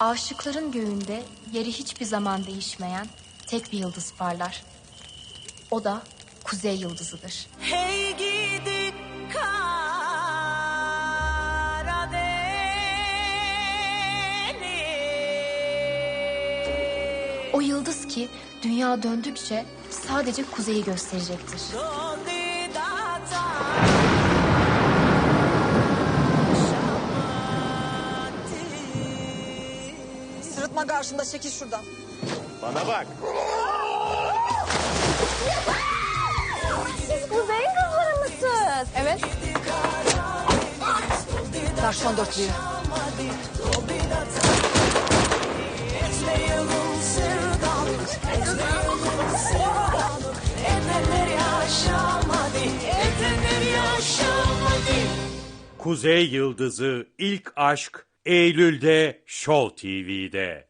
Aşıkların göğünde yeri hiçbir zaman değişmeyen tek bir yıldız parlar. O da kuzey yıldızıdır. Hey gidi Karadeniz O yıldız ki dünya döndükçe sadece kuzeyi gösterecektir. Donde Sırıtma karşımda çekil şuradan. Bana bak. Siz kuzey kızları mısınız? Evet. Ver şu an dörtlüyü. Kuzey Yıldızı İlk Aşk Eylül'de Show TV'de.